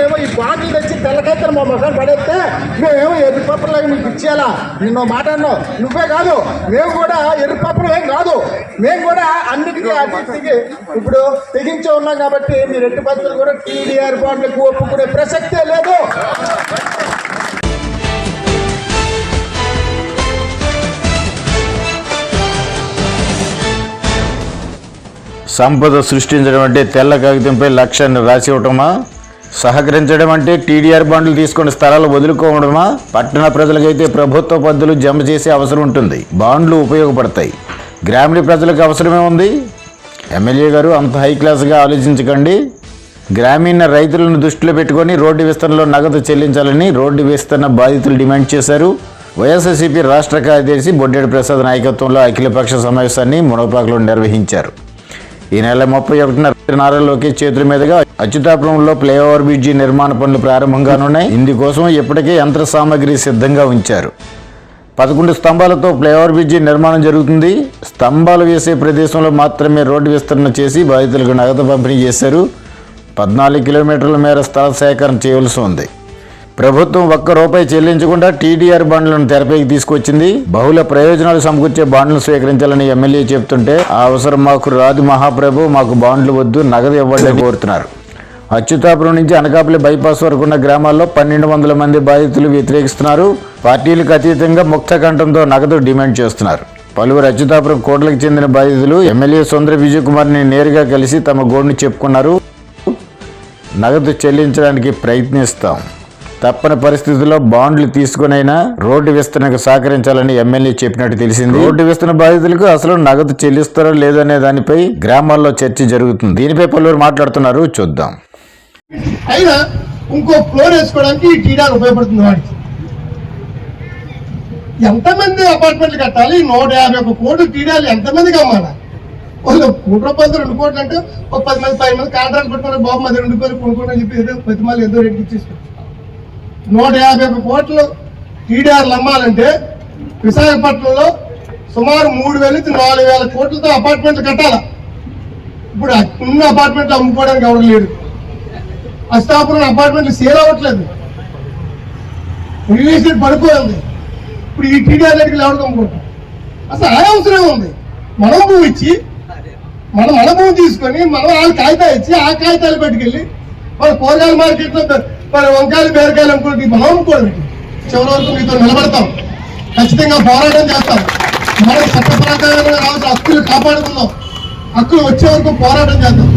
ఏమో ఈ బాటిల్ తెచ్చి తెల్లకైతే మా మొఖాన్ని పడేస్తే మేమేమో ఎర్రి మీకు ఇచ్చేయాలా? నిన్న మాట అన్నావు. నువ్వే కాదు మేము కూడా ఎర్రి ఏం కాదు. మేము కూడా అన్నిటికీ అన్నిటికీ ఇప్పుడు తెగించే ఉన్నాం కాబట్టి మీరు ఎట్టి పద్ధతులు కూడా టీడీఆర్ బాండ్లకు ఒప్పుకునే ప్రసక్తే లేదు. సంపద సృష్టించడం అంటే తెల్ల కాగితంపై లక్ష్యాన్ని రాసి ఇవ్వటమా? సహకరించడం అంటే టీడీఆర్ బాండ్లు తీసుకుని స్థలాలు వదులుకోవడమా? పట్టణ ప్రజలకైతే ప్రభుత్వ పద్ధతులు జమ చేసే అవసరం ఉంటుంది. బాండ్లు ఉపయోగపడతాయి. గ్రామీణ ప్రజలకు అవసరమే ఉంది. ఎమ్మెల్యే గారు అంత హై క్లాస్గా ఆలోచించకండి. గ్రామీణ రైతులను దృష్టిలో పెట్టుకొని రోడ్డు విస్తరణలో నగదు చెల్లించాలని రోడ్డు విస్తరణ బాధితులు డిమాండ్ చేశారు. వైఎస్ఆర్సీపీ రాష్ట్ర కార్యదర్శి బొడ్డేడు ప్రసాద్ నాయకత్వంలో అఖిలపక్ష సమావేశాన్ని మునపాకులో నిర్వహించారు. ఈ నెల ముప్పై ఒకటిన నారా లోకేష్ చేతుల మీదుగా అచ్యుతాపురంలో ఫ్లైఓవర్ బ్రిడ్జి నిర్మాణ పనులు ప్రారంభంగానున్నాయి. ఇందుకోసం ఇప్పటికే యంత్ర సామాగ్రి సిద్ధంగా ఉంచారు. పదకొండు స్తంభాలతో ఫ్లైఓవర్ బ్రిడ్జి నిర్మాణం జరుగుతుంది. స్తంభాలు వేసే ప్రదేశంలో మాత్రమే రోడ్డు విస్తరణ చేసి బాధితులకు నగదు పంపిణీ చేశారు. పద్నాలుగు కిలోమీటర్ల మేర స్థల సేకరణ చేయవలసి ఉంది. ప్రభుత్వం ఒక్క రూపాయి చెల్లించకుండా టీడీఆర్ బాండ్లను తెరపైకి తీసుకొచ్చింది. బహుళ ప్రయోజనాలు సమకూర్చే బాండ్లు స్వీకరించాలని ఎమ్మెల్యే చెప్తుంటే ఆ అవసరం మాకు రాదు మహాప్రభు మాకు బాండ్లు వద్దు నగదు ఇవ్వాలని కోరుతున్నారు. అచ్యుతాపురం నుంచి అనకాపల్లి బైపాస్ వరకు ఉన్న గ్రామాల్లో పన్నెండు వందల మంది బాధితులు వ్యతిరేకిస్తున్నారు. పార్టీలకు అతీతంగా ముక్త కంఠంతో నగదు డిమాండ్ చేస్తున్నారు. పలువురు అచ్యుతాపురం కోట్లకు చెందిన బాధితులు ఎమ్మెల్యే సుందర విజయ్ కుమార్ని నేరుగా కలిసి తమ గోడును చెప్పుకున్నారు. నగదు చెల్లించడానికి ప్రయత్నిస్తాం. తప్పని పరిస్థితుల్లో బాండ్లు తీసుకునైనా రోడ్డు విస్తరణకు సహకరించాలని ఎమ్మెల్యే చెప్పినట్టు తెలిసింది. రోడ్డు విస్తరణ బాధితులకు అసలు నగదు చెల్లిస్తారో లేదనే దానిపై గ్రామాల్లో చర్చ జరుగుతుంది. దీనిపై పలువురు మాట్లాడుతున్నారు. చూద్దాం. అయినా ఇంకో ఫ్లోర్ వేసుకోవడానికి ఈ టీడార్ ఉపయోగపడుతుంది వాడికి. ఎంతమంది అపార్ట్మెంట్లు కట్టాలి? నూట యాభై ఒక కోట్లు టీడాలు ఎంతమందికి అమ్మాలా? వాళ్ళు కోటి రూపాయలు రెండు కోట్లు అంటే ఒక పది మంది పది మంది కాంట్రాక్ట్ పెట్టుకుని బాబు మాది రెండు కోట్లు కొనుక్కోండి అని చెప్పి ఏదో పది మంది ఏదో రేటుకి ఇచ్చేసుకోవచ్చు నూట యాభై ఒక కోట్లు టీడీఆర్లు అమ్మాలంటే విశాఖపట్నంలో సుమారు మూడు వేల నుంచి నాలుగు వేల కోట్లతో అపార్ట్మెంట్లు కట్టాలి? ఇప్పుడు ఉన్న అపార్ట్మెంట్లు అమ్ముకోవడానికి ఎవరు లేడు అష్టాపురం అపార్ట్మెంట్లు సేల్ అవ్వట్లేదు. రియల్ ఎస్టేట్ పడిపోయింది. ఇప్పుడు ఈ టీడీఆర్ రేటుకి ఎవరికి అమ్ముకుంటాం? అసలు ఆ అవసరం ఉంది. మనం భూమి ఇచ్చి మనం మన భూమి తీసుకొని మనం వాళ్ళ కాగితాలు ఇచ్చి ఆ కాగితాలు పెట్టుకెళ్ళి మన కూరగాయల మార్కెట్లో మరి వంకాయలు బీరకాయలు అనుకోండి మనం అమ్ముకోవడం చివరి వరకు మీతో నిలబడతాం. ఖచ్చితంగా పోరాటం చేస్తాం. మన చట్ట ప్రకారంగా రావాల్సిన హక్కులు కాపాడుకుందాం. హక్కులు వచ్చే వరకు పోరాటం చేద్దాం.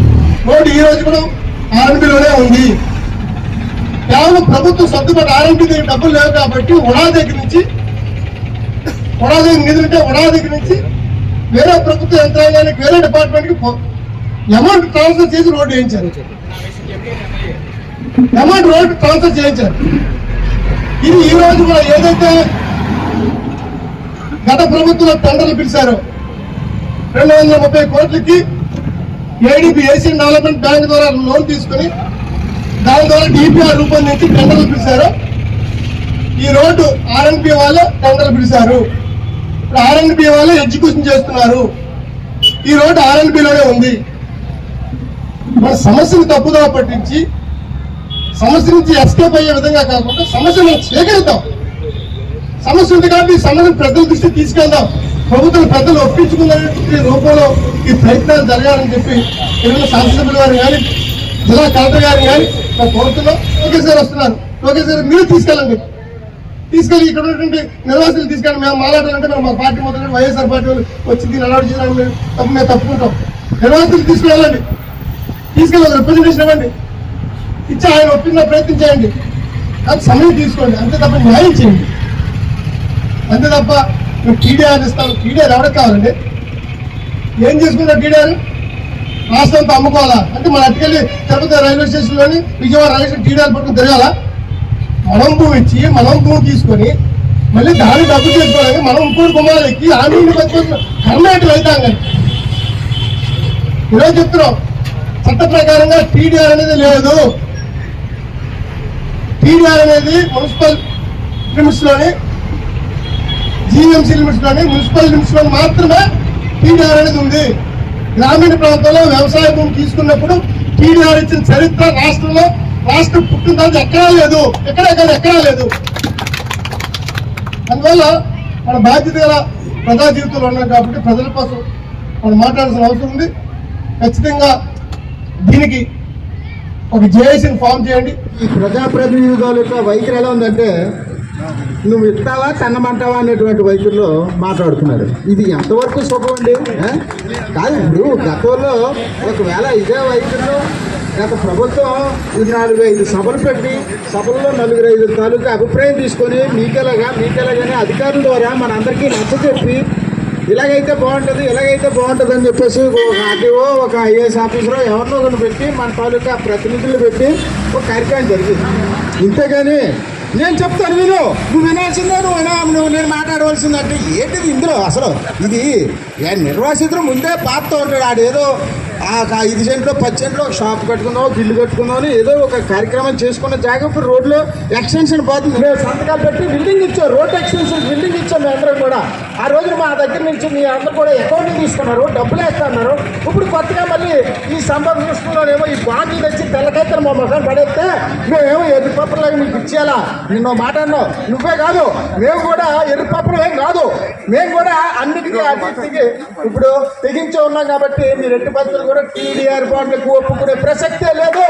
రోడ్డు ఈ రోజు కూడా ఆర్ఎంపీలోనే ఉంది. కేవలం ప్రభుత్వం సర్దుబాటు ఆర్ఎంపీ దగ్గర డబ్బులు లేవు కాబట్టి ఉడా దగ్గర నుంచి ఉడా దగ్గర నిధులుంటే ఉడా దగ్గర నుంచి వేరే ప్రభుత్వ యంత్రాంగానికి వేరే డిపార్ట్మెంట్కి అమౌంట్ ట్రాన్స్ఫర్ చేసి రోడ్డు వేయించారు. అమౌంట్ రోడ్డు ట్రాన్స్ఫర్ చేయించారు. ఇది ఈ రోజు కూడా ఏదైతే గత ప్రభుత్వంలో టెండర్లు పిలిచారో రెండు వందల ముప్పై కోట్లకి ఏడీపీ ఏషియన్ డెవలప్మెంట్ బ్యాంక్ ద్వారా లోన్ తీసుకుని దాని ద్వారా డిపిఆర్ రూపొందించి టెండర్లు పిలిచారు. ఈ రోడ్డు ఆర్ఎన్పి వాళ్ళు టెండర్లు పిలిచారు. ఇప్పుడు ఆర్ఎన్పి వాళ్ళు ఎగ్జిక్యూషన్ చేస్తున్నారు. ఈ రోడ్డు ఆర్ఎన్పిలోనే ఉంది. మన సమస్యను తప్పుదో పట్టించి సమస్య నుంచి ఎస్కేప్ అయ్యే విధంగా కాకుండా సమస్యను స్వీకరిద్దాం. సమస్య ఉంది కాబట్టి ఈ సమస్యను ప్రజల దృష్టికి తీసుకెళ్దాం. ప్రభుత్వం పెద్దలు ఒప్పించుకున్నటువంటి రూపంలో ఈ ప్రయత్నాలు జరగాలని చెప్పి తెలుగు శాసనసభ్యులు గారు కానీ జిల్లా కలెక్టర్ గారు కానీ మా కోర్టులో లోకేష్ గారు వస్తున్నారు. లోకేష్ గారు మీరు తీసుకెళ్ళండి. తీసుకెళ్ళి ఇక్కడ ఉన్నటువంటి నిర్వాసితులు తీసుకెళ్ళి మేము మాట్లాడాలంటే మేము మా పార్టీ మొదలు వైఎస్ఆర్ పార్టీ వాళ్ళు వచ్చి దీన్ని అలవాటు చేయడానికి మేము తప్పు మేము తప్పుకుంటాం. నిర్వాసితులు తీసుకెళ్ళండి తీసుకెళ్ళి రిప్రజెంటేషన్ ఇవ్వండి. ఇచ్చి ఆయన ఒప్పించిన ప్రయత్నం చేయండి. కానీ సమయం తీసుకోండి. అంతే తప్ప న్యాయం చేయండి. అంతే తప్ప నువ్వు టీడీ ఇస్తాను టీడీఆర్ ఎవరికి కావాలండి? ఏం చేసుకుంటావు టీడీఆర్? రాష్ట్రంతో అమ్ముకోవాలా? అంటే మన అటుకెళ్ళి తిరుపతి రైల్వే స్టేషన్లోని విజయవాడ రైల్వే స్టేషన్ టీడీఆర్ పట్టుకుని తిరగాల? మనం భూమి ఇచ్చి మనం భూమి తీసుకొని మళ్ళీ దాన్ని డబ్బు చేసుకోవడానికి మనం ఇంకోటి కుమారులు ఎక్కి ఆమె కర్ణాటక అవుతాం కానీ ఈరోజు చెప్తున్నాం. చట్ట ప్రకారంగా టీడీఆర్ అనేది లేదు. టీడీఆర్ అనేది మున్సిపల్ లిమిట్స్లోని జీఎంసీ లిమిట్స్లోని మున్సిపల్ లిమిట్స్లో మాత్రమే టీడీఆర్ అనేది ఉంది. గ్రామీణ ప్రాంతంలో వ్యవసాయ భూమి తీసుకున్నప్పుడు టీడీఆర్ ఇచ్చిన చరిత్ర రాష్ట్రంలో రాష్ట్రం పుట్టిన తర్వాత ఎక్కడా లేదు. ఎక్కడా కాదు ఎక్కడా లేదు. అందువల్ల మన బాధ్యత గల ప్రజా జీవితంలో ఉన్నాం కాబట్టి ప్రజల కోసం మనం మాట్లాడాల్సిన అవసరం ఉంది. ఖచ్చితంగా దీనికి ఒక జేఏసీని ఫామ్ చేయండి. ఈ ప్రజాప్రతినిధుల యొక్క వైఖరి ఎలా ఉందంటే నువ్వు ఇస్తావా తన్నమంటావా అనేటువంటి వైఖరిలో మాట్లాడుతున్నారు. ఇది ఎంతవరకు సుఖం అండి? కాదు ఇప్పుడు గతంలో ఒకవేళ ఇదే వైఖరిలో గత ప్రభుత్వం నాలుగు ఐదు సభలు పెట్టి సభల్లో నలుగురు ఐదు తాలూకా అభిప్రాయం తీసుకొని మీకెలాగా మీకెలాగానే అధికారుల ద్వారా మనందరికీ నచ్చ చెప్పి ఇలాగైతే బాగుంటుంది ఇలాగైతే బాగుంటుంది అని చెప్పేసి ఒక ఆర్టీఓ ఒక ఐఏఎస్ ఆఫీసర్ ఎవరినో ఒకరిని పెట్టి మన తాలూకా ప్రతినిధులు పెట్టి ఒక కార్యక్రమం జరిగింది. ఇంతేగాని నేను చెప్తాను విను. నువ్వు వినాల్సిందే నువ్వు వినా నువ్వు నేను మాట్లాడవలసింది అంటే ఏంటిది ఇందులో? అసలు ఇది ఏ నిర్వాసితులు ముందే పాతతో ఉంటాడు ఆడేదో ఆ ఒక ఐదు సెంట్లో పది సెంట్లో ఒక షాప్ కట్టుకుందాం ఒక ఇల్లు కట్టుకుందాం అని ఏదో ఒక కార్యక్రమం చేసుకున్న జాగా ఇప్పుడు రోడ్లో ఎక్స్టెన్షన్ పోతుంది మేము సంతకాలు పెట్టి బిల్డింగ్ ఇచ్చాం. రోడ్ ఎక్స్టెన్షన్ బిల్డింగ్ ఇచ్చాం మీ అందరం కూడా. ఆ రోజున మా దగ్గర నుంచి మీ అందరూ కూడా అకౌంట్ తీసుకున్నారు. డబ్బులు వేస్తున్నారు. ఇప్పుడు కొత్తగా మళ్ళీ ఈ సంపద చూసుకున్నానేమో ఈ బాకీ తెచ్చి తెల్లకైతే మా మొఖం పడేస్తే మేమేమో ఎర్రిపప్పులాగా మీకు ఇచ్చేయాలా? నిన్న మాట అన్నావు. నువ్వే కాదు మేము కూడా ఎర్రిపప్పులు ఏం కాదు. మేము కూడా అన్నిటికీ అన్నిటికీ ఇప్పుడు తెగించి ఉన్నాం కాబట్టి మీరు ఎట్టి పద్ధతులు కూడా టీడీఆర్ బాండ్లకు ఒప్పుకునే ప్రసక్తే లేదు.